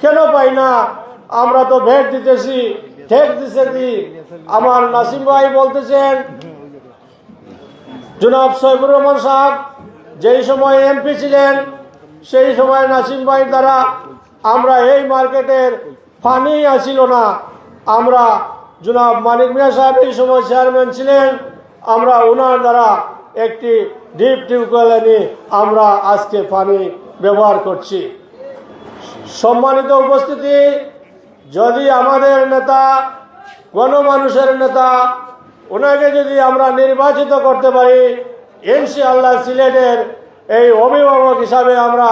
কেন পাই না? আমরা তো ভেট দিতেছি, ঠেক দিতেছি আমার নাসিম ভাই বলতেছেন, জনাব সৈবুর রহমান সাহেব, যেই সময় এমপি ছিলেন, সেই সময় নাসিম ভাইয়ের দ্বারা আমরা এই মার্কেটের পানি আসিল না। আমরা জনাব মানিক মিয়া সাহেব এই সময় চেয়ারম্যান ছিলেন, আমরা ওনার দ্বারা একটি ডিপ টিউবওয়েল এনে আমরা আজকে পানি ব্যবহার করছি। সম্মানিত উপস্থিতি যদি আমাদের নেতা গণমানুষের নেতা ওনাকে যদি আমরা নির্বাচিত করতে পারি ইনশাআল্লাহ সিলেটের এই অভিভাবক হিসাবে আমরা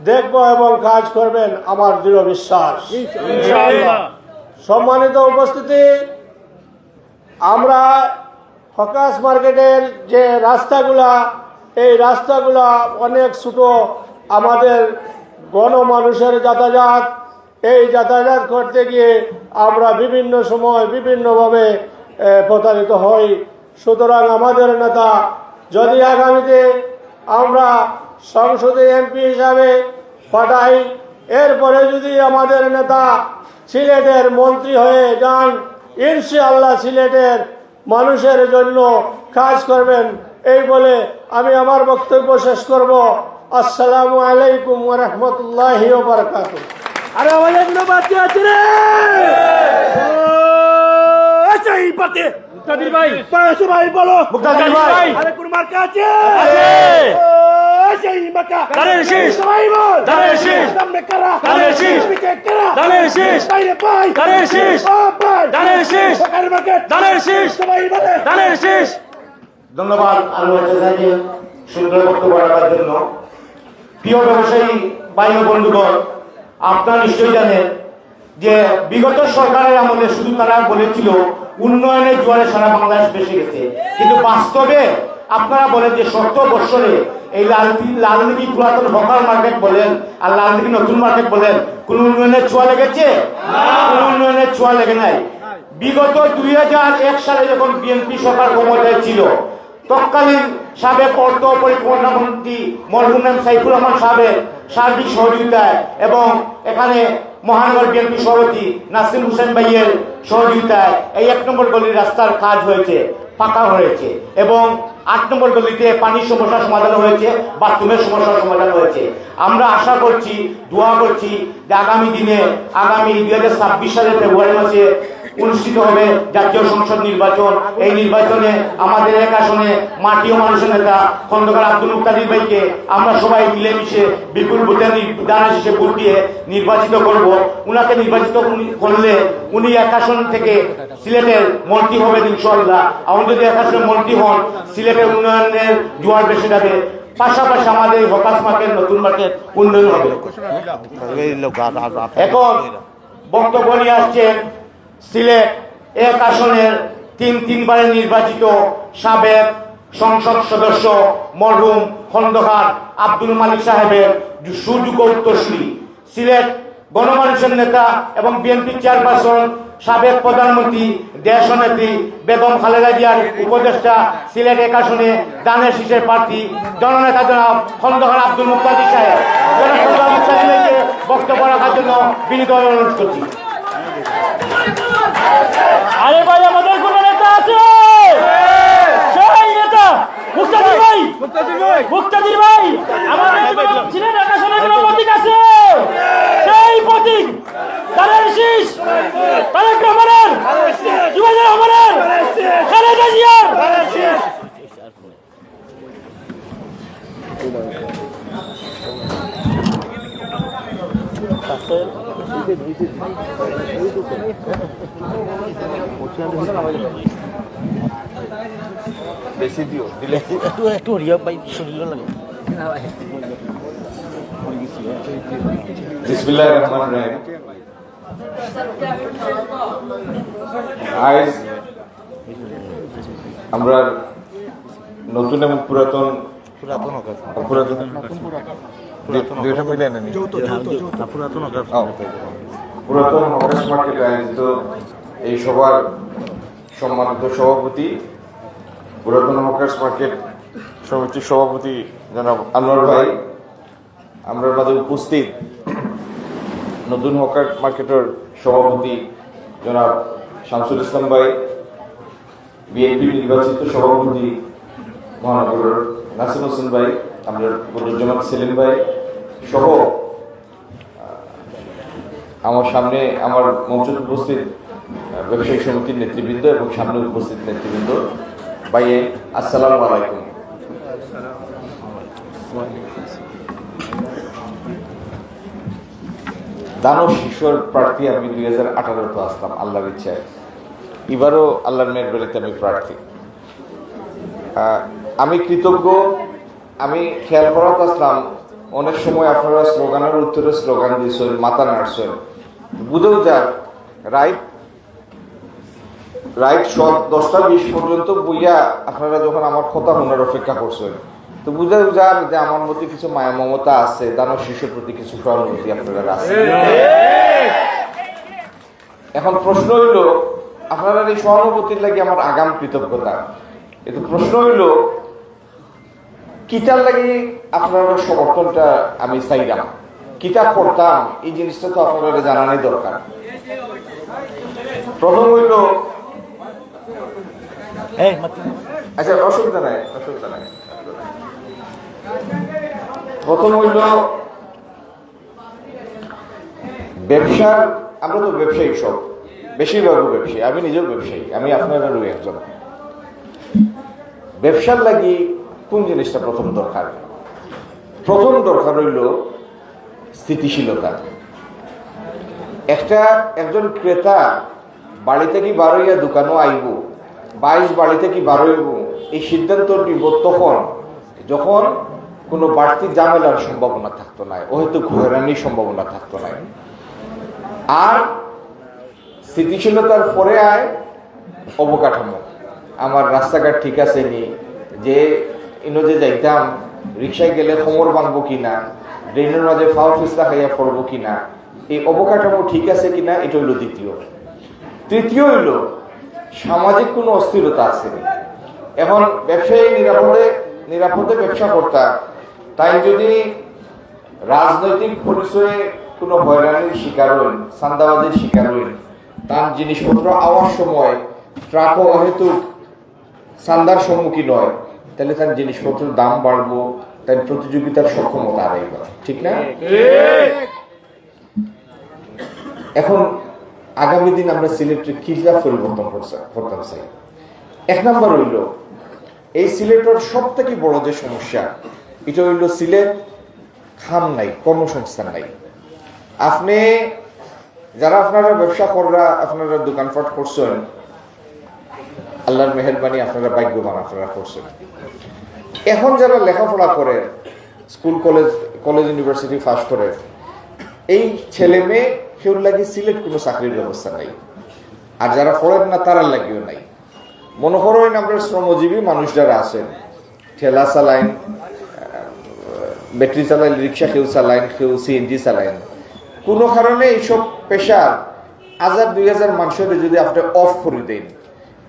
দেখব এবং কাজ করবেন আমার দৃঢ় বিশ্বাস। সম্মানিত উপস্থিতি আমরা ফকাস মার্কেটের যে রাস্তাগুলা এই রাস্তাগুলা অনেক ছোট আমাদের গণমানুষের যাতায়াত, এই যাতায়াত করতে গিয়ে আমরা বিভিন্ন সময় বিভিন্নভাবে প্রতারিত হই। সুতরাং আমাদের নেতা, যদি আগামীতে আমরা সংসদে এমপি হিসাবে পাঠাই, এরপরে যদি আমাদের নেতা সিলেটের মন্ত্রী হয়ে যান, ইনশাআল্লাহ সিলেটের মানুষের জন্য কাজ করবেন। এই বলে আমি আমার বক্তব্য শেষ করব। আসসালামু আলাইকুম রহমতুল্লাহ বারকাত আরে আমাদের বাচ্চা আছে রে আচ্ছা এই পাতে মুক্তাদির ভাই পাঁচশো ভাই বলো মুক্তাদির ভাই। আরে কোন মার্কা আছে আছে। আচ্ছা এই মার্কা ধানের শীষ। সবাই বল ধানের শীষ। সামনে কারা ধানের শীষ। পিছে কারা ধানের শীষ। বাইরে পাই ধানের শীষ। ও পাই শীষ। সরকারি মার্কেট ধানের শীষ। সবাই বলে ধানের শীষ ধন্যবাদ চাচাকে সুন্দর বক্তব্য রাখার জন্য প্রিয় ব্যবসায়ী ও বন্ধুগণ, আপনারা নিশ্চয়ই জানেন যে বিগত সরকারের আমলে শুধু তারা বলেছিল, উন্নয়নের জোয়ারে সারা বাংলাদেশ বেসে গেছে। কিন্তু বাস্তবে আপনারা বলেন যে সত্তর বৎসরে এই লালদি লালদিঘি পুরাতন হকার মার্কেট বলেন আর লালদিঘি নতুন মার্কেট বলেন, কোন উন্নয়নের ছোঁয়া লেগেছে? কোন উন্নয়নের ছোঁয়া লেগে নাই। বিগত দুই হাজার এক সালে যখন বিএনপি সরকার ক্ষমতায় ছিল তৎকালীন সাবেক অর্থ পরিকল্পনা মন্ত্রী মরহুম সাইফুর রহমান সাহেবের সার্বিক সহযোগিতায় এবং এখানে মহানগর বিএনপি সভাপতি নাসিম হোসেন ভাইয়ের সহযোগিতায় এই এক নম্বর গলির রাস্তার কাজ হয়েছে পাকা হয়েছে এবং আট নম্বর গলিতে পানির সমস্যার সমাধান হয়েছে, বাথরুমের সমস্যার সমাধান হয়েছে। আমরা আশা করছি, দোয়া করছি যে আগামী দিনে, আগামী দুই হাজার ছাব্বিশ সালের ফেব্রুয়ারি মাসে অনুষ্ঠিত হবে জাতীয় সংসদ নির্বাচন। এই নির্বাচনে আমাদের এক আসনে মাটি ও মানুষের নেতা খন্দকার আব্দুল মুক্তাদির ভাইকে আমরা সবাই মিলেমিশে বিপুল ভোটে দান হিসেবে ভোট দিয়ে নির্বাচিত করব। উনাকে নির্বাচিত করলে উনি এক আসন থেকে সিলেটের মন্ত্রী হবেন ইনশাল্লাহ আমার যদি এক আসনে মন্ত্রী হন সিলেটের উন্নয়নের জোয়ার বেসে যাবে পাশাপাশি আমাদের হকাস মার্কেট নতুন মার্কেট উন্নয়ন হবে। এখন বক্তব্য নিয়ে আসছেন সিলেট এক আসনের তিন তিনবারের নির্বাচিত সাবেক সংসদ সদস্য মরহুম খন্দকার আব্দুল মালিক সাহেবের সুযোগ্য উত্তরসূরি। সিলেট গণমানুষের নেতা এবং বিএনপি চেয়ারপারসন সাবেক প্রধানমন্ত্রী, দেশনেত্রী বেগম খালেদা জিয়ার উপদেষ্টা, সিলেট এক আসনে দানের শীষের প্রার্থী, জননেতা জনাব খন্দকার আব্দুল মুক্তাদি সাহেব। বক্তব্য রাখার জন্য বিনীত অনুরোধ করছি। আরে ভাই আমাদের কোন নেতা আছে? সেই নেতা মুক্তাদির ভাই। মুক্তাদির ভাই মুক্তাদির ভাই আমাদের ছিলেন আকাশনে কোনো প্রতীক আছে? সেই প্রতীক তারের শীষ তারেক রহমানের যুবদের রহমানের খালেদা জিয়ার। একটু একটু রিয়া ভাই শরীর লাগে। বিসমিল্লাহ রহমান রহিম। আজ আমরা নতুন এবং পুরাতন পুরাতন দুই- দুইটা মিলে নেনি পুরাতন পুরাতন হকার্স মার্কেটে আয়োজিত এই সভার সম্মানিত সভাপতি পুরাতন হকার্স মার্কেট সমিতির সভাপতি জনাব আনোয়ার ভাই। আমরা মাঝে উপস্থিত নতুন হকার মার্কেটের সভাপতি জনাব শামসুল ইসলাম ভাই বিএনপি নির্বাচিত সভাপতি মহানগরের নাসিম হোসেন ভাই আমাদের বদরুজ্জামান সেলিম ভাই সহ আমার সামনে আমার মঞ্চে উপস্থিত ব্যবসায়ী সমিতির নেতৃবৃন্দ এবং সামনে উপস্থিত নেতৃবৃন্দ। ভাইয়ে, আসসালামু আলাইকুম। দানব শিশুর প্রার্থী আমি দুই হাজার আঠারোতে আসলাম, আল্লাহর ইচ্ছায়। এবারও আল্লাহর মেয়ের বেলাতে আমি প্রার্থী। আমি কৃতজ্ঞ, আমি খেয়াল করাতে আসলাম অনেক সময় আপনারা স্লোগানের উত্তরে স্লোগান দিয়েছেন মাথা নাড়ছেন বুঝেও যাক রাইট রাইট সব দশটা বিশ পর্যন্ত বইয়া আপনারা যখন আমার কথা শোনার অপেক্ষা করছেন, তো বুঝেও যার যে আমার মধ্যে কিছু মায়া মমতা আছে, দানব শিশুর প্রতি কিছু সহানুভূতি আপনারা আছে। এখন প্রশ্ন হইল, আপনারা এই সহানুভূতির লাগে আমার আগাম কৃতজ্ঞতা। কিন্তু প্রশ্ন হইল কিতার লাগে আপনার সমর্থনটা আমি চাইলাম কিতাব পড়তাম এই জিনিসটা তো আপনারা জানানোই দরকার। প্রথম হইল আচ্ছা অসুবিধা নাই অসুবিধা নাই। প্রথম হইল ব্যবসার আমরা তো ব্যবসায়ী সব। বেশিরভাগ ব্যবসায়ী আমি নিজেও ব্যবসায়ী আমি আপনাদেরও একজন। ব্যবসার লাগি কোন জিনিসটা প্রথম দরকার? প্রথম দরকার হইল স্থিতিশীলতা। একটা একজন ক্রেতা বাড়ি থেকে বারোইয়া দোকানও আইব, বাইশ বাড়ি থেকে বারোইব এই সিদ্ধান্ত নিব তখন, যখন কোনো বাড়তি ঝামেলার সম্ভাবনা থাকতো না হয়তো ঘুরানির সম্ভাবনা থাকতো না আর স্থিতিশীলতার পরে আয় অবকাঠামো। আমার রাস্তাঘাট ঠিক আছে নি, যে ইনো যে যাইতাম, রিক্সায় গেলে কোমর ভাঙবো কিনা ড্রেনের মাঝে ফাও ফিসলা খাইয়া পড়ব কিনা এই অবকাঠামো ঠিক আছে কিনা এটা হইল দ্বিতীয়। তৃতীয় হইল, সামাজিক কোনো অস্থিরতা আছে। এখন ব্যবসায়ী নিরাপদে নিরাপদে ব্যবসা করতাম তাই যদি রাজনৈতিক পরিচয়ে কোনো হয়রানির শিকার হইন সান্দাবাদের শিকার হইন, তার জিনিসপত্র আওয়ার সময়, ট্রাকও হয়তো সান্দার সম্মুখীন হয়। তাহলে তার জিনিসপত্রের দাম বাড়বো, তার প্রতিযোগিতার সক্ষমতা আদায় করা। ঠিক না? এখন আগামী দিন আমরা সিলেটের কিলা পরিবর্তন করতাম চাই এক নম্বর হইল, এই সিলেটের সব থেকে বড় যে সমস্যা, এটা হইল সিলেট খাম নাই, কর্মসংস্থান নাই। আপনি যারা আপনারা ব্যবসা কররা, আপনারা দোকানপাট করছেন আল্লাহর মেহরবানি আপনারা ভাগ্যবান আপনারা করছেন। এখন যারা লেখাপড়া করে, school, college college, university first করে, এই ছেলে মেয়ে কেউ লাগে সিলেট কোনো চাকরির ব্যবস্থা নাই। আর যারা পড়েন না তারা লাগিও নাই। মনে করেন আমরা শ্রমজীবী মানুষ যারা আছেন, ঠেলা চালাইন ব্যাটারি চালাইন, রিক্সা কেউ চালাইন কেউ সিএনজি চালাইন। কোনো কারণে এইসব পেশার হাজার দুই হাজার মানুষের যদি আপনি অফ করে দেন,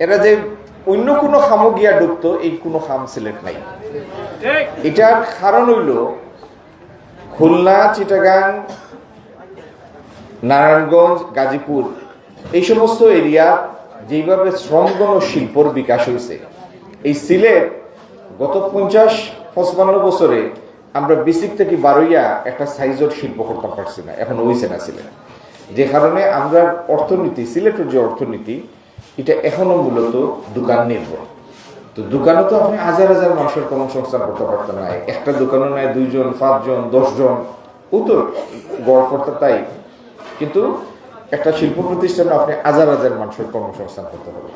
এরা যে অন্য কোনো খামো গিয়া ঢুকতো এই কোনো খাম সিলেট নাই। এটার কারণ হইল, খুলনা, চিটাগাং, নারায়ণগঞ্জ, গাজীপুর, এই সমস্ত এরিয়া যেইভাবে শ্রমগণ শিল্পর বিকাশ হয়েছে এই সিলেট গত পঞ্চাশ, পঁচপান্ন বছরে আমরা বেসিক থেকে বারোইয়া একটা সাইজের শিল্প করতে পারছি না, এখন হয়েছে না সিলেট। যে কারণে আমরা অর্থনীতি, সিলেটের যে অর্থনীতি এটা এখনও মূলত দোকান নির্ভর। তো দোকানে তো আপনি হাজার হাজার মানুষের কর্মসংস্থান করতে পারতেন না। একটা দোকানও নাই, দুইজন, পাঁচজন, দশজন। ও তো গড় করতে তাই। কিন্তু একটা শিল্প প্রতিষ্ঠানে আপনি হাজার হাজার মানুষের কর্মসংস্থান করতে হবে।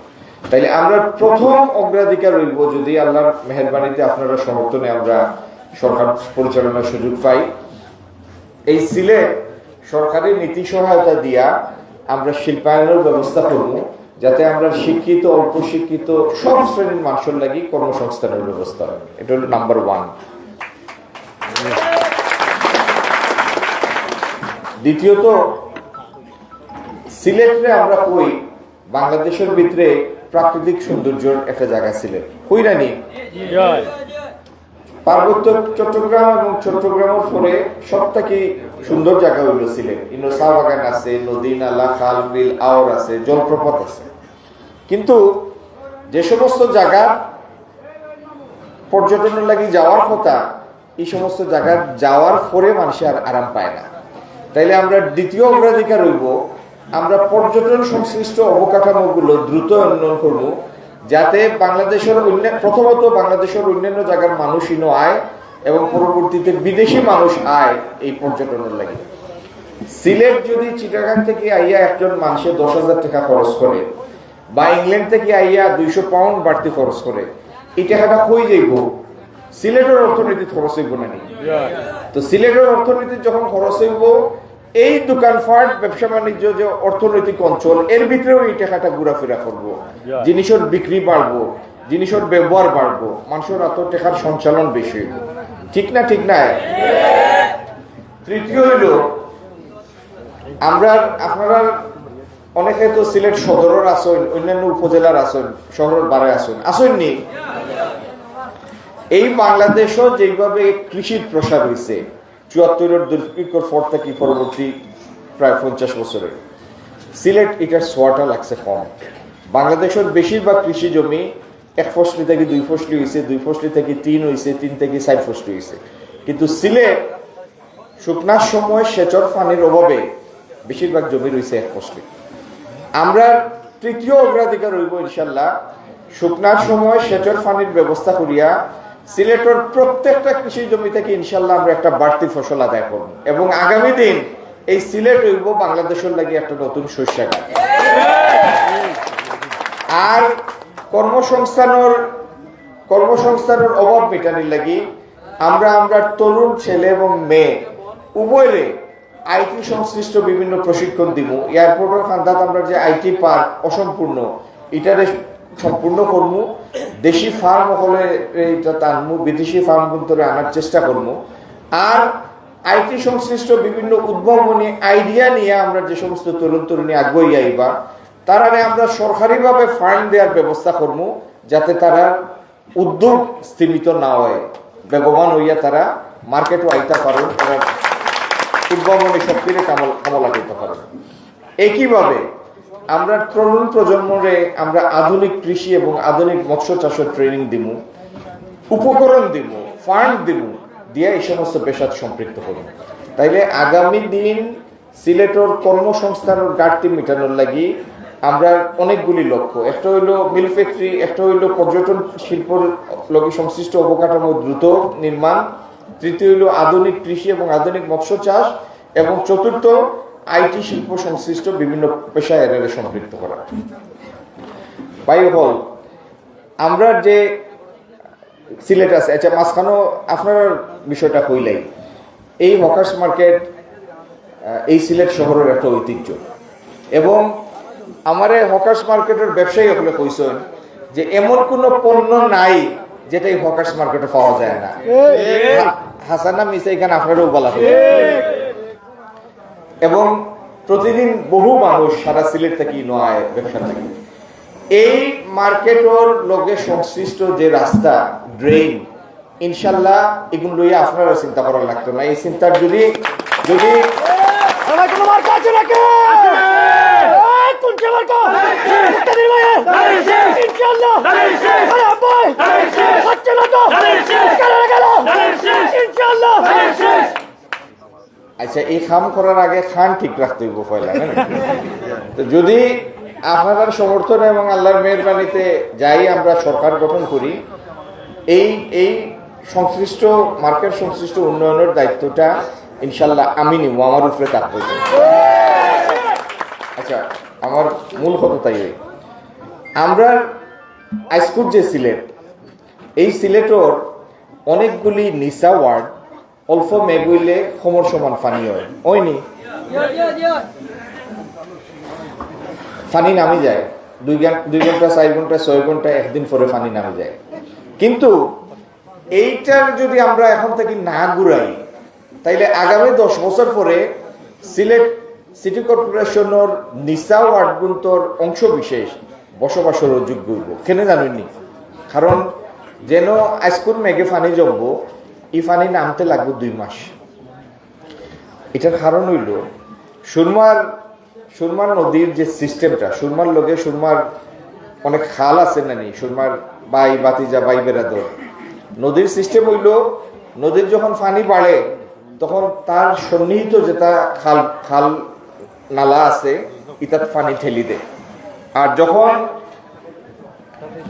তাইলে আমরা প্রথম অগ্রাধিকার রইব যদি আল্লাহর মেহরবানিতে আপনারা সমর্থনে আমরা সরকার পরিচালনার সুযোগ পাই। এই সিলেট সরকারি নীতি সহায়তা দিয়া আমরা শিল্পায়নের ব্যবস্থা করব। যাতে আমরা শিক্ষিত অল্প শিক্ষিত সব শ্রেণির মানুষের লাগি কর্মসংস্থানের ব্যবস্থা হয়। এটা হলো নাম্বার ওয়ান দ্বিতীয়ত সিলেটে আমরা কই বাংলাদেশের ভিতরে প্রাকৃতিক সৌন্দর্যের একটা জায়গা সিলেট। কই না নি পার্বত্য চট্টগ্রাম এবং চট্টগ্রামের পরে সব থেকে সুন্দর জায়গা হইল সিলেট। ইনো চা বাগান আছে নদী নালা খাল বিল আওর আছে জলপ্রপাত আছে। কিন্তু যে সমস্ত জায়গা পর্যটনের লাগি যাওয়ার কথা, এই সমস্ত জায়গা যাওয়ার পরে মানুষ আর আরাম পায় না। তাইলে আমরা দ্বিতীয় অগ্রাধিকার হইব আমরা পর্যটন সংশ্লিষ্ট অবকাঠামোগুলো দ্রুত উন্নয়ন করব, যাতে বাংলাদেশের অন্য প্রথমত বাংলাদেশের অন্যান্য জায়গার মানুষই আয় এবং পরবর্তীতে বিদেশি মানুষ আয় এই পর্যটনের লাগে। সিলেট যদি চিটাগাং থেকে আইয়া একজন মানুষের দশ হাজার টাকা খরচ করে বা ইংল্যান্ড থেকে আইয়া দুইশো পাউন্ড বাড়তি খরচ করে। এই টাকাটা কই যাইব? সিলেটের অর্থনীতি খরচ হইব না? তো সিলেটের অর্থনীতি যখন খরচ হইব এই দোকানপাট ব্যবসা বাণিজ্য যে অর্থনৈতিক অঞ্চল এর ভিতরেও এই টাকাটা ঘোরাফেরা করব। জিনিসের বিক্রি বাড়বো জিনিসের ব্যবহার বাড়বো মানুষের এত টাকার সঞ্চালন বেশি হইব। ঠিক না ঠিক না তৃতীয় হইল আমরা আপনারা অনেকে তো সিলেট সদরের আসন, অন্যান্য উপজেলার আসন, শহরের বারে আসন। আসননি এই বাংলাদেশও যেভাবে কৃষির প্রসার হয়েছে চুয়াত্তরের দুর্ভিক্ষর পর থেকে পরবর্তী প্রায় পঞ্চাশ বছরে। সিলেট এটার সোয়াটা লাগছে কম। বাংলাদেশের বেশিরভাগ কৃষি জমি এক ফসলি থেকে দুই ফসলি হয়েছে দুই ফসলি থেকে তিন হয়েছে তিন থেকে চার ফসলি হয়েছে কিন্তু সিলেট শুকনার সময় সেচর পানির অভাবে বেশিরভাগ জমি রয়েছে এক ফসলি। আমরা তৃতীয় অগ্রাধিকার হইব ইনশাল্লাহ শুকনার সময় সেচর পানির ব্যবস্থা করিয়া সিলেটের প্রত্যেকটা কৃষি জমি থেকে ইনশাল্লাহ আমরা একটা বাড়তি ফসল আদায় করব এবং আগামী দিন এই সিলেট হইব বাংলাদেশের লাগি একটা নতুন শস্যাগার আর কর্মসংস্থানের কর্মসংস্থানের অভাব মেটানির লাগি আমরা আমরা তরুণ ছেলে এবং মেয়ে উভয়রে আইটি সংশ্লিষ্ট বিভিন্ন প্রশিক্ষণ দিব। এয়ারপোর্টের খান্দাত আমরা যে আইটি পার্ক অসম্পূর্ণ, এটারে সম্পূর্ণ করব দেশি ফার্ম হলে এটা টানবো বিদেশি ফার্ম কিন্তু আনার চেষ্টা করব আর আইটি সংশ্লিষ্ট বিভিন্ন উদ্ভাবনী আইডিয়া নিয়ে আমরা যে সমস্ত তরুণ তরুণী আগ্রহী আইবা তারা আমরা সরকারিভাবে ফান্ড দেওয়ার ব্যবস্থা করব যাতে তারা উদ্যোগ স্থিমিত না হয়। বেগবান হইয়া তারা মার্কেটও আইতা পারেন তারা উদ্ভাবনী শক্তিরে কামল কামলা করতে পারেন একইভাবে আমরা তরুণ প্রজন্মরে আমরা আধুনিক কৃষি এবং আধুনিক মৎস্য চাষের ট্রেনিং দিব উপকরণ দিব ফান্ড দিব দিয়ে এই সমস্ত পেশাত সম্পৃক্ত করব তাইলে আগামী দিন সিলেটর কর্মসংস্থানের ঘাটতি মেটানোর লাগি আমরা অনেকগুলি লক্ষ্য। একটা হইল মিল ফ্যাক্টরি একটা হইল পর্যটন শিল্পর লগে সংশ্লিষ্ট অবকাঠামো দ্রুত নির্মাণ তৃতীয় হলো আধুনিক কৃষি এবং আধুনিক মৎস্য চাষ এবং চতুর্থ আইটি শিল্প সংশ্লিষ্ট বিভিন্ন পেশায় এরা সম্পৃক্ত করা। বায়ু হল, আমরা যে সিলেট আছে আচ্ছা মাঝখানেও আপনার বিষয়টা কইলাই এই হকার্স মার্কেট এই সিলেট শহরের একটা ঐতিহ্য। এবং আমার হকার্স মার্কেটের ব্যবসায়ী হলে কইছেন যে, এমন কোনো পণ্য নাই যেটা এই হকার্স মার্কেটে পাওয়া যায় না। হাসানা এখানে বলা হবে এবং প্রতিদিন বহু মানুষ সারা সিলেট থেকে নয়, ব্যবসা থেকে। এই মার্কেটর লগে সংশ্লিষ্ট যে রাস্তা ড্রেন ইনশাল্লাহ এগুলো লইয়া আপনারা চিন্তা করার লাগতো না। এই চিন্তার যদি যদি মুক্তাদির ভাইয়ের? ইনশাআল্লাহ। আরে আব্বাই, হচ্ছে না তো? ইনশাআল্লাহ। আচ্ছা এই খাম করার আগে খান ঠিক রাখতে হইব পয়লা তো যদি আপনার সমর্থন এবং আল্লাহর মেয়ের মেহরবানিতে যাই আমরা সরকার গঠন করি এই এই সংশ্লিষ্ট মার্কেট সংশ্লিষ্ট উন্নয়নের দায়িত্বটা ইনশাল্লাহ আমি নিব আমার উপরে তাৎপর্য আচ্ছা আমার মূল কথা তাই। আমরা আইস্কুল যে সিলেট, এই সিলেটর অনেকগুলি নিসা ওয়ার্ড অল্প মেগুইলে সমর সমান ফানি হয়। ওইনি ফানি নামি যায়। দুই ঘণ্টা দুই ঘণ্টা, চার ঘণ্টা, ছয় ঘণ্টা, একদিন পরে ফানি নামি যায়। কিন্তু এইটার যদি আমরা এখন থেকে না ঘুরাই, তাইলে আগামী দশ বছর পরে সিলেট সিটি কর্পোরেশনের নিসা ওয়ার্ডগুন্তর অংশ বিশেষ বসবাসের যোগ্য হইব। কেন জানেননি? কারণ যেন আইসকুল মেঘে ফানি জমব, এই ফানি নামতে লাগবে দুই মাস। এটার কারণ হইল, সুরমার সুরমার নদীর যে সিস্টেমটা, সুরমার লোকে সুরমার অনেক খাল আছে না নি? সুরমার বাই বাতিজা, বাই বেড়াদর। নদীর সিস্টেম হইল, নদীর যখন পানি বাড়ে, তখন তার সন্নিহিত যেটা খাল খাল নালা আছে, ইতার পানি ঠেলি দেয় আর যখন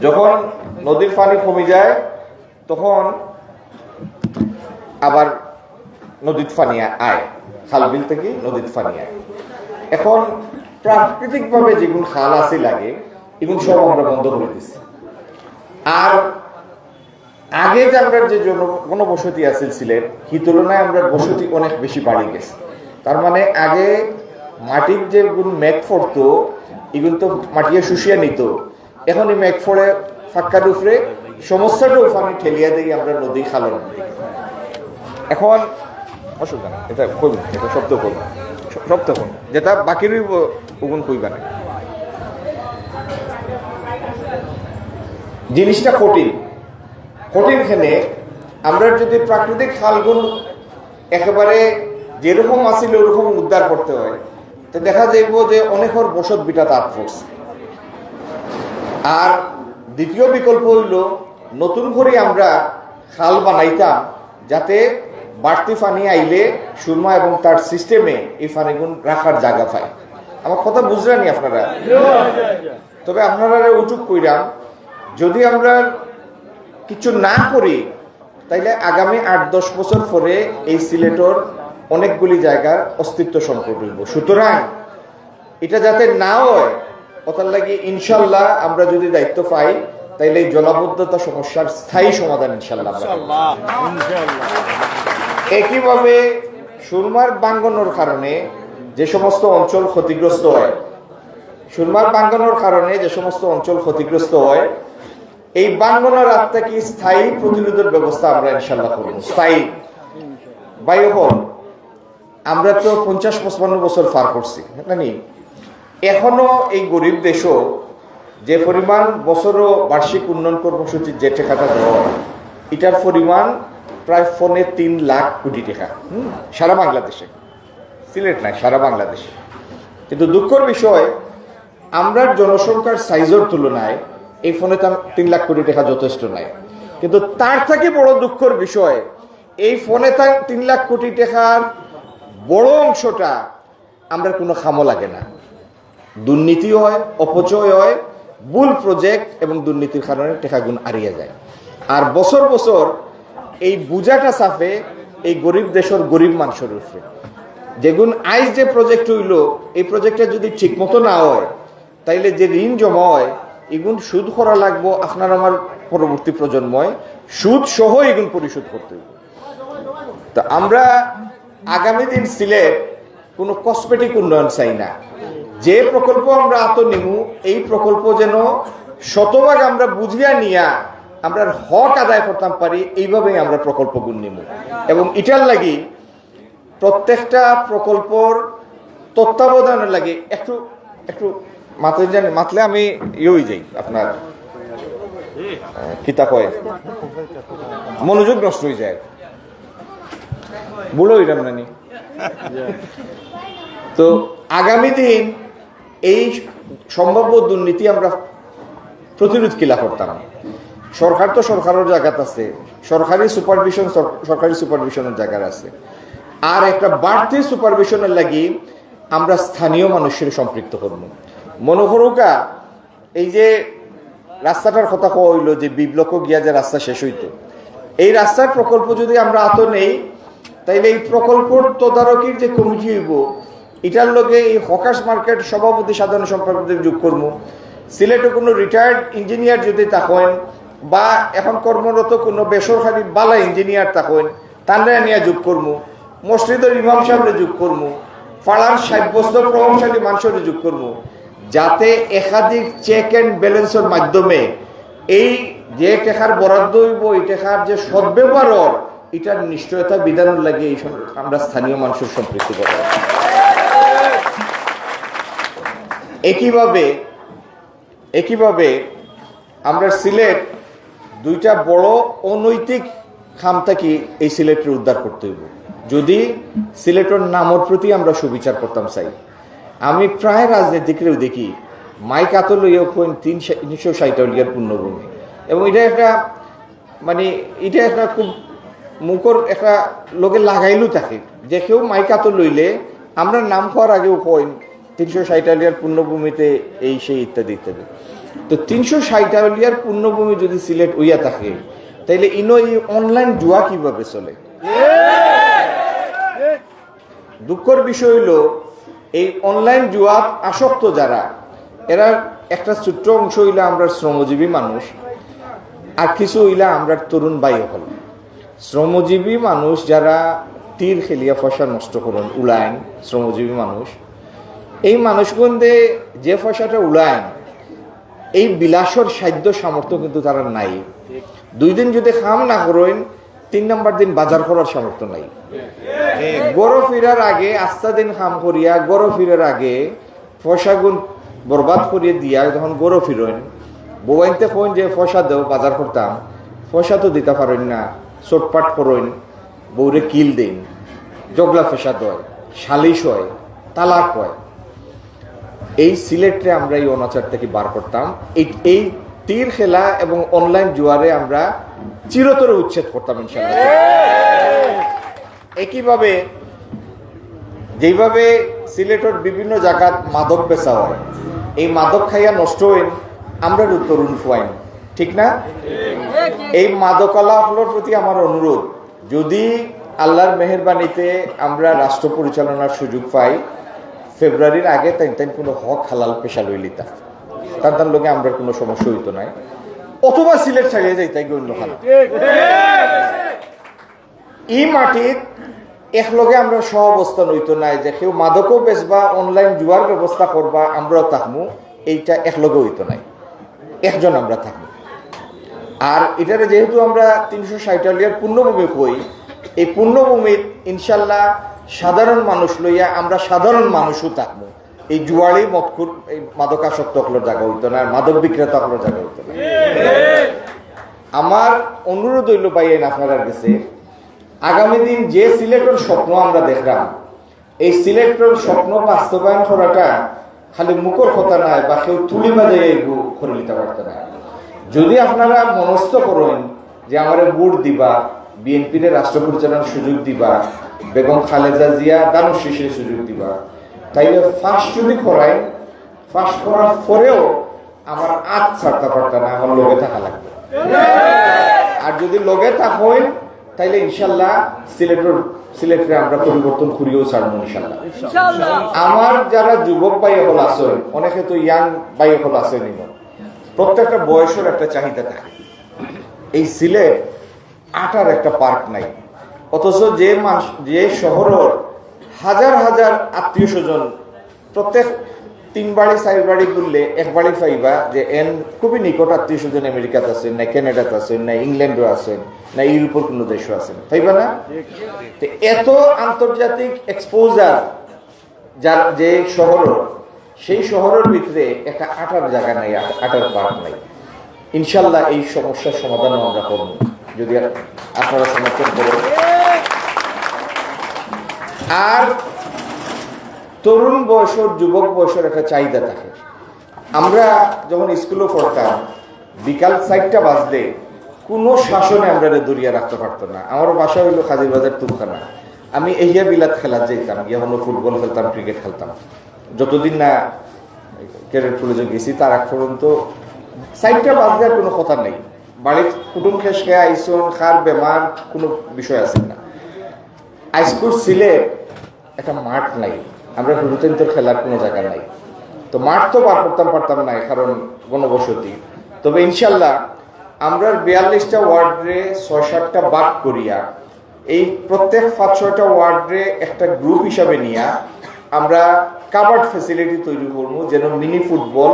যখন নদীর পানি কমে যায়, তখন আবার নদীর পানি আয়। খাল বিল থেকে নদীর পানি আয়। এখন প্রাকৃতিকভাবে যেগুলো খাল আছে লাগে এগুলো সব আমরা বন্ধ করে দিচ্ছি আর আগে যে আমরা যে জন বসতি আছিল সিলেট, সেই তুলনায় আমরা বসতি অনেক বেশি বাড়ি গেছে। তার মানে আগে মাটির যে গুণ মেঘ পড়তো এগুলো তো মাটিয়ে শুষিয়ে নিত। এখন এই মেঘ পড়ে ফাঁকার উপরে সমস্যাটাও পানি ঠেলিয়া দিয়ে আমরা নদী খালন। এখন অসুবিধা না এটা করবেন এটা শব্দ করবেন শব্দ করুন যেটা বাকিরই ওগুন কইবা না জিনিসটা কঠিন। কঠিন খেনে আমরা যদি প্রাকৃতিক খালগুলো একেবারে যেরকম আছিল, ওরকম উদ্ধার করতে হয়। তো দেখা যাইব যে অনেকর বসত বিটা তাপ পড়ছে আর দ্বিতীয় বিকল্প হইল, নতুন করে আমরা খাল বানাইতাম যাতে বাড়তি পানি আইলে সুরমা এবং তার সিস্টেমে এই পানিগুণ রাখার জায়গা পায় আমার কথা বুঝলেনি আপনারা? তবে আপনারা উচুক কইরাম, যদি আমরা কিছু না করি, তাইলে আগামী আট দশ বছর পরে এই সিলেটর অনেকগুলি জায়গার অস্তিত্ব হইব সুতরাং এটা যাতে না হয় ওটার লাগে ইনশাল্লাহ আমরা যদি দায়িত্ব পাই তাইলে এই জলাবদ্ধতা সমস্যার স্থায়ী সমাধান ইনশাল্লাহ একইভাবে সুরমার বাঙ্গনোর কারণে যে সমস্ত অঞ্চল ক্ষতিগ্রস্ত হয় সুরমার বাঙ্গনোর কারণে যে সমস্ত অঞ্চল ক্ষতিগ্রস্ত হয় এই বাঙ্গনার আত্মা কি স্থায়ী প্রতিরোধের ব্যবস্থা আমরা ইনশাল্লাহ করব। স্থায়ী। বায়ু হল আমরা তো পঞ্চাশ পঁচপান্ন বছর পার করছি জানি এখনও এই গরিব দেশও যে পরিমাণ বছরও বার্ষিক উন্নয়ন কর্মসূচির যে টাকাটা দেওয়া হয়, এটার পরিমাণ প্রায় ফোনে তিন লাখ কোটি টাকা সারা বাংলাদেশে। সিলেট নাই সারা বাংলাদেশে। কিন্তু দুঃখের বিষয় আমরা জনসংখ্যার সাইজের তুলনায় এই ফোনে তার তিন লাখ কোটি টাকা যথেষ্ট নাই। কিন্তু তার থেকে বড় দুঃখের বিষয় এই ফোনে তার তিন লাখ কোটি টাকার বড় অংশটা আমরা কোনো খামো লাগে না। দুর্নীতি হয় অপচয় হয়, ভুল প্রজেক্ট এবং দুর্নীতির কারণে টেকাগুণ হারিয়ে যায়। আর বছর বছর এই বুঝাটা সাফে এই গরিব দেশের গরিব মানুষের উপরে। যেগুন আইস যে প্রজেক্ট হইল, এই প্রজেক্টটা যদি ঠিক মতো না হয়, তাইলে যে ঋণ জমা হয় এগুন সুদ করা লাগবো, আপনার আমার পরবর্তী প্রজন্ময়, সুদ সহ এগুন পরিশোধ করতে তো আমরা আগামী দিন সিলেট কোনো কসমেটিক উন্নয়ন চাই না। যে প্রকল্প আমরা আত নিমু, এই প্রকল্প যেন শতভাগ আমরা বুঝিয়া নিয়া আমরা হক আদায় করতাম পারি, এইভাবেই আমরা প্রকল্প গুণ নিমু। এবং এটার লাগি প্রত্যেকটা প্রকল্পর তত্ত্বাবধানের লাগে একটু একটু মাতলে জানি মাতলে আমি ইয়ে হয়ে যাই আপনার কিতা কয়? মনোযোগ নষ্ট হয়ে যায়। বুড়ো হইলাম নানি তো আগামী দিন এই সম্ভাব্য দুর্নীতি আমরা প্রতিরোধ কিলা করতাম। সরকার তো সরকারের জায়গাত আছে, সরকারি সুপারভিশন সরকারি সুপারভিশনের জায়গার আছে। আর একটা বাড়তি সুপারভিশনের লাগি আমরা স্থানীয় মানুষের সম্পৃক্ত করব। মনোহরকা এই যে রাস্তাটার কথা কওয়া হইল যে বিপ্লক গিয়া যে রাস্তা শেষ হইতো, এই রাস্তার প্রকল্প যদি আমরা আত নেই তাইলে এই প্রকল্পর তদারকির যে কমিটি হইব, এটার লগে এই হকাশ মার্কেট সভাপতি সাধারণ সম্পাদক যোগ করব। সিলেটে কোনো রিটায়ার্ড ইঞ্জিনিয়ার যদি থাকেন, বা এখন কর্মরত কোনো বেসরকারি বালা ইঞ্জিনিয়ার থাকেন তানরা নিয়ে যোগ করব। মসজিদের ইমাম সাহেবরে যোগ করব। পাড়ার সাব্যস্ত প্রভাবশালী মানুষের যোগ করব। যাতে একাধিক চেক অ্যান্ড ব্যালেন্সের মাধ্যমে এই যে টেকার বরাদ্দ হইব, এই টেকার যে সদ্ব্যবহার এটার নিশ্চয়তা বিধানের লাগে এই আমরা স্থানীয় মানুষের সম্পৃক্তি করা একইভাবে একইভাবে আমরা সিলেট দুইটা বড় অনৈতিক খাম থেকে এই সিলেটের উদ্ধার করতে হইব। যদি সিলেটের নামের প্রতি আমরা সুবিচার করতাম চাই। আমি প্রায় রাজনীতিকেও দেখি, মাইক আতো লইয়া কোন তিনশো ষাট পূর্ণভূমি। এবং এটা একটা মানে এটা একটা খুব মুখর একটা লোকে লাগাইলো থাকে যে কেউ মাইক আতো লইলে, আমরা নাম হওয়ার আগেও কইন তিনশো ষাট লিয়ার পূর্ণভূমিতে এই সেই ইত্যাদি ইত্যাদি। তো তিনশো ষাট লিয়ার পূর্ণভূমি যদি সিলেট হইয়া থাকে, তাইলে ইনো এই অনলাইন জুয়া কীভাবে চলে? দুঃখের বিষয় হইল, এই অনলাইন জুয়া আসক্ত যারা, এরা একটা ছোট্ট অংশ হইলে আমরা শ্রমজীবী মানুষ, আর কিছু হইলা আমরা তরুণ বাই হল। শ্রমজীবী মানুষ যারা তীর খেলিয়া ফসা নষ্ট করেন, উলায়ন, শ্রমজীবী মানুষ, এই মানুষগুন্দে যে ফসাটা উলায়ন, এই বিলাসর সাধ্য সামর্থ্য কিন্তু তারা নাই। দুই দিন যদি খাম না করেন, তিন নম্বর দিন বাজার করার সামর্থ্য নাই। গরো ফিরার আগে, আস্তা দিন খাম করিয়া, গরো ফিরার আগে গুণ বরবাদ করিয়ে দিয়া যখন গরো ফিরেন বউয়াইনতে কইন যে পয়সা দেও, বাজার করতাম। পয়সা তো দিতে পারেন না। চটপাট করেন বউরে কিল দেন জগলা ফেসাদ হয় সালিশ হয়, তালাক হয়। এই সিলেটে আমরা এই অনাচার থেকে বার করতাম। এই তীর খেলা এবং অনলাইন জুয়ারে আমরা চিরতরে উচ্ছেদ করতাম ইনশাল্লাহ একইভাবে যেইভাবে সিলেটের বিভিন্ন জায়গাত মাদক বেচা হয়, এই মাদক খাইয়া নষ্ট হইন, আমরা তরুণ ফুয়াইন। ঠিক না? এই মাদকালাফলের প্রতি আমার অনুরোধ, যদি আল্লাহর মেহরবানিতে আমরা রাষ্ট্র পরিচালনার সুযোগ পাই, ফেব্রুয়ারির আগে তাই তাই কোনো হক হালাল পেশা লই লিতাম। তার তার লোকে আমরা কোনো সমস্যা হইতো নাই। অথবা সিলেট ছাড়িয়ে যাই তাই অন্য খানা। এই মাটিত একলগে আমরা সহ অবস্থান হইতো নাই যে কেউ মাদকও বেচবা অনলাইন জুয়ার ব্যবস্থা করবা, আমরাও থাকব এইটা একলগে হইতো নাই। একজন আমরা থাকব আর এটারে যেহেতু আমরা তিনশো ষাটালিয়ার পূর্ণভূমি কই, এই পূর্ণভূমির ইনশাল্লাহ সাধারণ মানুষ লইয়া আমরা সাধারণ মানুষও থাকব। এই জুয়ারি মতকুর এই মাদকাসক্ত হকলোর জায়গা হইতো না মাদক বিক্রেতা হকলোর জায়গা হইতো না। আমার অনুরোধ হইল পাইয়েন আপনার কাছে, আগামী দিন যে সিলেটের স্বপ্ন আমরা দেখলাম, এই সিলেটের স্বপ্ন বাস্তবায়ন করাটা খালি মুখর কথা নয় বা কেউ তুলি বাজে এগু করে নিতে পারতো না। যদি আপনারা মনস্থ করেন যে আমার বুট দিবা বিএনপির রাষ্ট্র পরিচালনার সুযোগ দিবা বেগম খালেদা জিয়া দানু শেষের সুযোগ দিবা তাইলে ফার্স্ট যদি করাই ফার্স্ট করার পরেও আমার আজ ছাড়তে পারতাম না আমার লগে থাকা লাগবে। আর যদি লগে থাকেন তাইলে ইনশাল্লাহ সিলেটের সিলেটে আমরা পরিবর্তন করিও ছাড়বো ইনশাল্লাহ। আমার যারা যুবক ভাই হল আছেন অনেকে তো ইয়াং ভাই হল আছেন প্রত্যেকটা বয়সের একটা চাহিদা থাকে। এই সিলেট আটার একটা পার্ক নাই। অথচ যে মানুষ, যে শহরের হাজার হাজার আত্মীয় স্বজন প্রত্যেক তিন বাড়ি, চার বাড়ি ঘুরলে এক বাড়ি পাইবা যে এন খুবই নিকট আত্মীয় স্বজন আমেরিকাত আছেন, না কানাডাত আছেন, না ইংল্যান্ডও আছেন, না ইউরোপের কোনো দেশও আছেন। পাইবা না? এত আন্তর্জাতিক এক্সপোজার যার যে শহর সেই শহরের ভিতরে একটা আটার জায়গা নাই, আটার পার্ক নাই। ইনশাল্লাহ এই সমস্যার সমাধানও আমরা করব। যদি আপনারা সমর্থন করেন। আর তরুণ বয়সের, যুবক বয়সের একটা চাহিদা থাকে। আমরা যখন স্কুলে পড়তাম, বিকাল চারটা বাজলে কোনো শাসনে আমরা দরিয়া রাখতে পারতো না। আমার বাসা হইল খাজির বাজার তুলখানা আমি এহিয়া বিলাত খেলা যেতাম গিয়ে হলো ফুটবল খেলতাম ক্রিকেট খেলতাম। যতদিন না ক্যারেট কলেজে গেছি, তার আগ পর্যন্ত চারটা বাজলে আর কোনো কথা নেই। বাড়ির কুটুম খেস খেয়ে আইসন খার, বেমার, কোনো বিষয় আছে না। হাইস্কুল সিলেট একটা মাঠ নাই। আমরা রুটিনতে খেলার কোনো জায়গা নাই। তো মাঠ তো বার করতাম, পারতাম না কারণ গণবসতি তবে ইনশাল্লাহ আমরা বিয়াল্লিশটা ওয়ার্ডে ছয় সাতটা বাদ করিয়া, এই প্রত্যেক পাঁচ ছয়টা ওয়ার্ডে একটা গ্রুপ হিসাবে নিয়ে আমরা কাবার্ড ফেসিলিটি তৈরি করব, যেন মিনি ফুটবল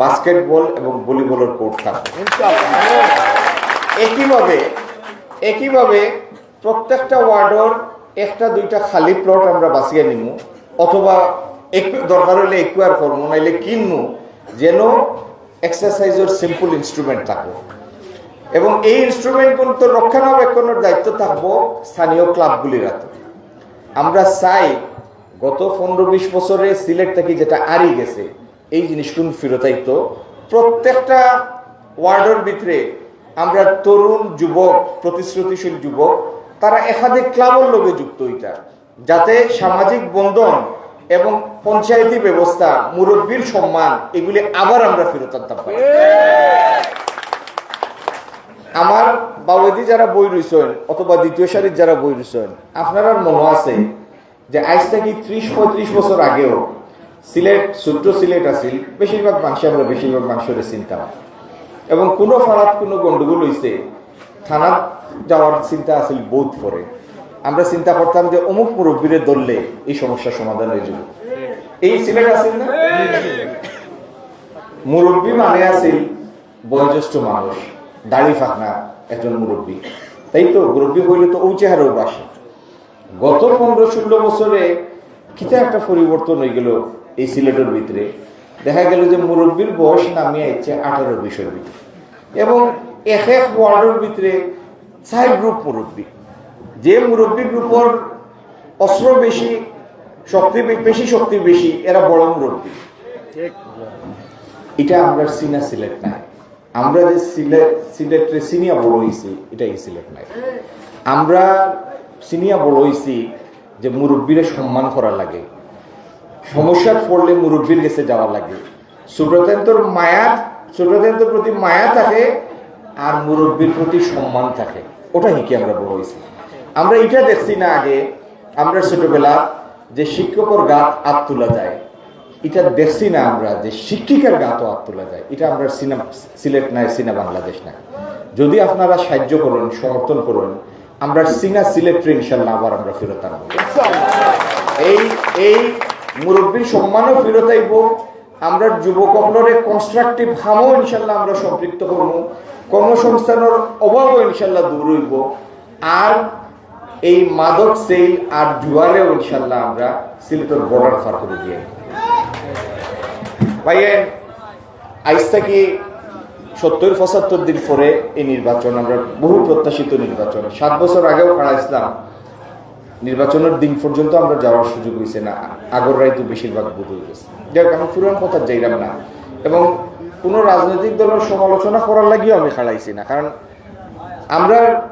বাস্কেটবল এবং ভলিবলের কোর্ট থাকবে একইভাবে একইভাবে প্রত্যেকটা ওয়ার্ডর একটা দুইটা খালি প্লট আমরা বাঁচিয়ে নিমু অথবা দরকার হলে একুয়ার করব, নাইলে কিনবো, যেন এক্সারসাইজের সিম্পল ইনস্ট্রুমেন্ট থাকো। এবং এই ইনস্ট্রুমেন্টগুলো রক্ষণাবেক্ষণের দায়িত্ব থাকব স্থানীয় ক্লাবগুলির হাতে। আমরা চাই গত পনেরো বিশ বছরে সিলেট থেকে যেটা আরি গেছে, এই জিনিসগুলো ফেরতাইত? প্রত্যেকটা ওয়ার্ডের ভিতরে আমরা তরুণ যুবক, প্রতিশ্রুতিশীল যুবক, তারা একাধিক ক্লাবের লোকে যুক্ত হইতা। যাতে সামাজিক বন্ধন এবং পঞ্চায়েতি ব্যবস্থা, মুরব্বীর সম্মান, এগুলি আবার আমরা ফেরত আনতে পারি। আমার বাউদি যারা বই রইছেন অথবা দ্বিতীয় সারির যারা বই রইছেন আপনার মনে আছে যে আজ থেকে ত্রিশ পঁয়ত্রিশ বছর আগেও সিলেট ছোট্ট সিলেট আছিল, বেশিরভাগ মানুষ আমরা বেশিরভাগ মানুষের চিন্তা। এবং কোনো ফারাত, কোনো গন্ডগোল হইছে, থানাত যাওয়ার চিন্তা আছিল বোধ করে। আমরা চিন্তা করতাম যে অমুক মুরব্বীরে ধরলে এই সমস্যার সমাধান হয়ে যাবে। এই সিলেট আছিল না? মুরব্বী মানে আছিল বয়োজ্যেষ্ঠ মানুষ, দাড়ি ফাঁকনা একজন মুরব্বী। তাই তো, মুরব্বী হইলে তো ও চেহারাও বাসে। গত পনেরো ষোলো বছরে কিতা একটা পরিবর্তন হয়ে গেল এই সিলেটের ভিতরে? দেখা গেল যে মুরব্বীর বয়স নামিয়ে আইছে আঠারো বিশের ভিতরে। এবং এক এক ওয়ার্ডের ভিতরে চার গ্রুপ মুরব্বী। যে মুরব্বী গ্রুপের অস্ত্র বেশি, শক্তি বেশি শক্তি বেশি, এরা বড় মুরব্বী। এটা আমরা সিনা সিলেট নাই। আমরা যে সিলেট সিলেটে সিনিয়া বড় হয়েছি এটা এই সিলেট নাই। আমরা সিনিয়া বড় হয়েছি যে মুরব্বীরে সম্মান করা লাগে। সমস্যা পড়লে মুরব্বীর কাছে যাওয়া লাগে। ছোটতেন্তর মায়া ছোটতেন্তর প্রতি মায়া থাকে আর মুরব্বীর প্রতি সম্মান থাকে। ওটা হিকে আমরা বড় হয়েছি আমরা এটা দেখছি না আগে, আমরা ছোটবেলা যে শিক্ষকের গাত হাত তোলা যায়। এটা দেখছি না আমরা যে শিক্ষিকার গাতও হাত তোলা যায়। এটা আমরা সিনা সিলেট নাই, সিনা বাংলাদেশ নাই। যদি আপনারা সাহায্য করুন, সমর্থন করুন আমরা সিনা সিলেট ইনশাল্লাহ আবার আমরা ফেরত আনব। এই এই মুরব্বীর সম্মানও ফেরত আইব। আমরা যুবক যুবকলরে কনস্ট্রাকটিভ হামও ইনশাল্লাহ আমরা সম্পৃক্ত করব কর্মসংস্থানের অভাবও ইনশাল্লাহ দূর হইব। আর এই মাদক সেল আর জুয়ারেও ইনশাল্লাহ আমরা সিলেটের বর্ডার পার করে দিয়ে ভাইয়েন আইজ থেকে সত্তর পঁচাত্তর দিন পরে এই নির্বাচন, আমরা বহু প্রত্যাশিত নির্বাচন। সাত বছর আগেও খাড়া ইসলাম? নির্বাচনের দিন পর্যন্ত আমরা যাওয়ার সুযোগ হয়েছে না। আগর রায় তো বেশিরভাগ বুধ হয়ে গেছে। যাক, আমি পুরান কথা যাইলাম না। এবং কোনো রাজনৈতিক দলের সমালোচনা করার লাগিও আমি খাড়াইছি না। কারণ আমরা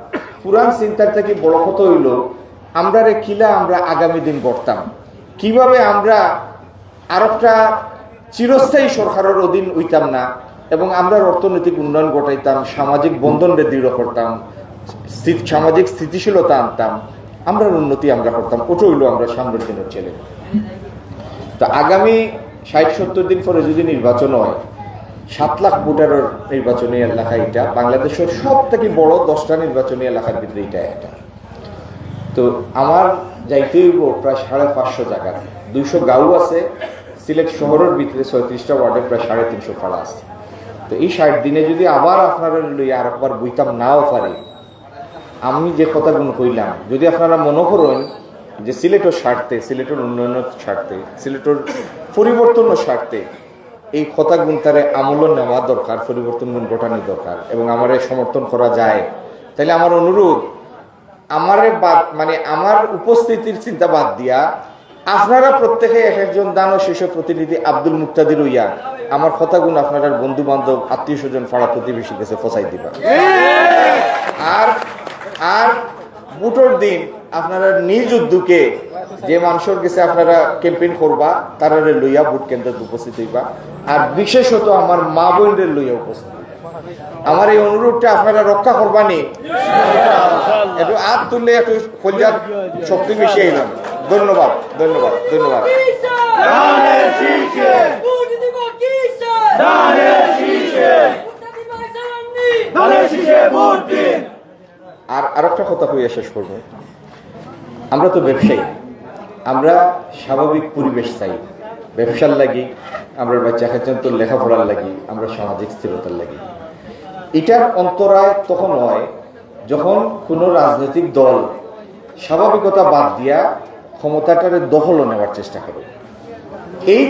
পুরান চিন্তার থেকে বড় কথা হইল, আমরা রে কিলা আমরা আগামী দিন গড়তাম। কীভাবে আমরা আর একটা চিরস্থায়ী সরকারের অধীন হইতাম না? এবং আমরা অর্থনৈতিক উন্নয়ন ঘটাইতাম, সামাজিক বন্ধনরে দৃঢ় করতাম সামাজিক স্থিতিশীলতা আনতাম আমরা উন্নতি আমরা করতাম। ওটা হইল আমরা সামনের দিনের ছেলে। তো আগামী ষাট, সত্তর দিন পরে যদি নির্বাচন হয়, সাত লাখ ভোটারের নির্বাচনী এলাকা এটা, বাংলাদেশের সব থেকে বড় দশটা নির্বাচনী এলাকার ভিতরে এটা একটা। তো আমার যাইতে হইব প্রায় সাড়ে পাঁচশো জায়গা দুইশো গাঁও আছে, সিলেট শহরের ভিতরে ছয়ত্রিশটা ওয়ার্ডে প্রায় সাড়ে তিনশো পাড়া আছে। তো এই ষাট দিনে যদি আবার আপনারা লই আর একবার বইতাম নাও পারি। আমি যে কথাগুলো কইলাম, যদি আপনারা মনে করেন যে সিলেটের স্বার্থে সিলেটের উন্নয়নের স্বার্থে সিলেটের পরিবর্তনের স্বার্থে এই কথাগুণ তারে আমল নেওয়া দরকার পরিবর্তন গুণ ঘটানো দরকার এবং আমারে সমর্থন করা যায়। তাহলে আমার অনুরোধ, আমারে বাদ মানে আমার উপস্থিতির চিন্তা বাদ দিয়া আপনারা প্রত্যেকে এক একজন দান ও শীর্ষ প্রতিনিধি আব্দুল মুক্তাদির হইয়া আমার কথাগুলো আপনারা বন্ধু বান্ধব আত্মীয় স্বজন, পাড়া প্রতিবেশীর কাছে ফসাই দিবা। আর আর বুটোর দিন আপনারা নিজ উদ্যোগে যে মানুষের কাছে আপনারা ক্যাম্পেইন করবা, তারা লইয়া ভোট কেন্দ্রে উপস্থিত হইবা। আর বিশেষত আমার মা বোনদের লইয়া উপস্থিত আমার এই অনুরোধটা আপনারা রক্ষা করবানি। একটু হাত তুললে একটু শক্তি বেশি এলাম। ধন্যবাদ ধন্যবাদ ধন্যবাদ। আর আরেকটা কথা কইয়া শেষ করব। আমরা তো ব্যবসায়ী। আমরা স্বাভাবিক পরিবেশ চাই। ব্যবসার লাগি আমরা বাচ্চা খাচ্ছেন তো লেখাপড়ার লাগি আমরা সামাজিক স্থিরতার লাগি। এটার অন্তরায় তখন হয় যখন কোনো রাজনৈতিক দল স্বাভাবিকতা বাদ দিয়া ক্ষমতাটারে দখলও নেওয়ার চেষ্টা করে। এই